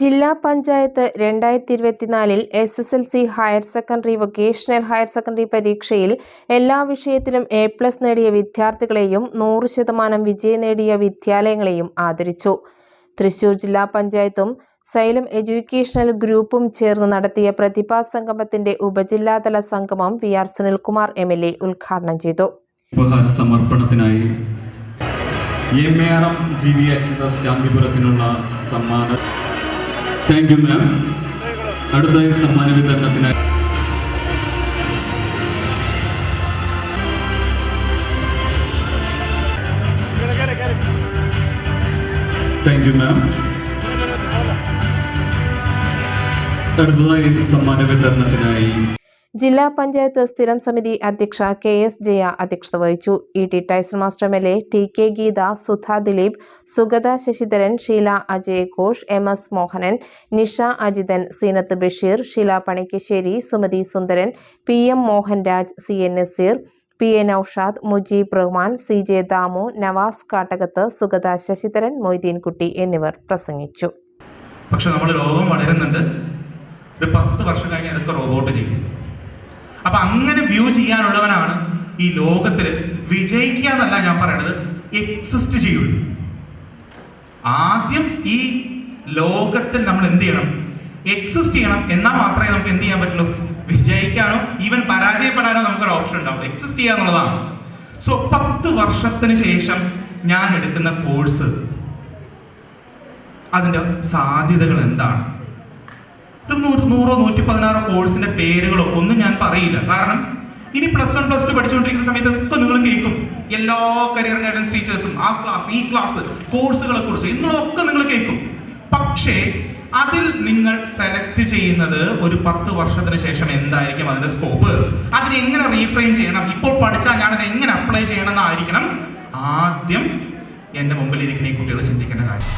ജില്ലാ പഞ്ചായത്ത് രണ്ടായിരത്തി ഇരുപത്തിനാലിൽ S S L C higher secondary vocational higher secondary പരീക്ഷയിൽ എല്ലാ വിഷയത്തിലും എ പ്ലസ് നേടിയ വിദ്യാർത്ഥികളെയും നൂറ് ശതമാനം വിജയം നേടിയ വിദ്യാലയങ്ങളെയും ആദരിച്ചു. തൃശൂർ ജില്ലാ പഞ്ചായത്തും സൈലം എഡ്യൂക്കേഷണൽ ഗ്രൂപ്പും ചേർന്ന് നടത്തിയ പ്രതിഭാ സംഗമത്തിന്റെ ഉപജില്ലാതല സംഗമം V R Sunilkumar M L A ഉദ്ഘാടനം ചെയ്തു. ഉപഹാര സമർപ്പണത്തിനായി G V H S S ശാന്തിപുരത്തിനുള്ള സമ്മാനം താങ്ക് യു മാം അടുത്തായി സമ്മാന വിതരണത്തിനായി. താങ്ക് യു മാം അടുത്തതായി സമ്മാന വിതരണത്തിനായി ജില്ലാ പഞ്ചായത്ത് സ്ഥിരം സമിതി അധ്യക്ഷ കെ എസ് ജയ അധ്യക്ഷത വഹിച്ചു. E T Tyson master M L A T K Geetha Sudha Dileep Sugatha Sasidharan Sheela Ajay Ghosh M S Mohanan Nisha Ajithan Seenath Basheer Sheela Panikkassery Sumathi Sundaran P M Mohanraj C N Naseer P A Noushad Mujeeb Rahman C J Damu Navas Kattakath Sugatha Sasidharan Moideenkutty എന്നിവർ പ്രസംഗിച്ചു. പക്ഷെ നമ്മൾ ലോകം വളരുന്നുണ്ട്. ഒരു പത്ത് വർഷം കഴിഞ്ഞ് അതൊക്കെ റോബോട്ട് ചെയ്യും. അപ്പൊ അങ്ങനെ വ്യൂ ചെയ്യാനുള്ളവനാണ് ഈ ലോകത്തിൽ വിജയിക്കുക എന്നല്ല ഞാൻ പറയണത് എക്സിസ്റ്റ് ചെയ്യുള്ളൂ ആദ്യം ഈ ലോകത്തിൽ നമ്മൾ എന്ത് ചെയ്യണം? എക്സിസ്റ്റ് ചെയ്യണം. എന്നാൽ മാത്രമേ നമുക്ക് എന്ത് ചെയ്യാൻ പറ്റുള്ളൂ? വിജയിക്കാനോ ഈവൻ പരാജയപ്പെടാനോ നമുക്കൊരു ഓപ്ഷൻ ഉണ്ടാവും. എക്സിസ്റ്റ് ചെയ്യുക എന്നുള്ളതാണ്. സോ പത്ത് വർഷത്തിന് ശേഷം ഞാൻ എടുക്കുന്ന കോഴ്സ് അതിന്റെ സാധ്യതകൾ എന്താണ്? ഒരു നൂറ് നൂറോ നൂറ്റി പതിനാറോ കോഴ്സിന്റെ പേരുകളോ ഒന്നും ഞാൻ പറയില്ല. കാരണം ഇനി പ്ലസ് വൺ പ്ലസ് ടു പഠിച്ചുകൊണ്ടിരിക്കുന്ന സമയത്ത് ഒക്കെ നിങ്ങൾ കേൾക്കും. എല്ലാ കരിയർ ഗൈഡൻസ് ടീച്ചേഴ്സും ആ ക്ലാസ് ഈ ക്ലാസ് കോഴ്സുകളെ കുറിച്ച് ഇന്നുള്ളതൊക്കെ നിങ്ങൾ കേൾക്കും. പക്ഷേ അതിൽ നിങ്ങൾ സെലക്ട് ചെയ്യുന്നത് ഒരു പത്ത് വർഷത്തിന് ശേഷം എന്തായിരിക്കും അതിന്റെ സ്കോപ്പ് അതിനെ എങ്ങനെ റീഫ്രെയിം ചെയ്യണം? ഇപ്പോൾ പഠിച്ചാൽ ഞാനത് എങ്ങനെ അപ്ലൈ ചെയ്യണം എന്നായിരിക്കണം ആദ്യം എന്റെ മുമ്പിൽ ഇരിക്കുന്ന ഈ കുട്ടികൾ ചിന്തിക്കേണ്ട കാര്യം.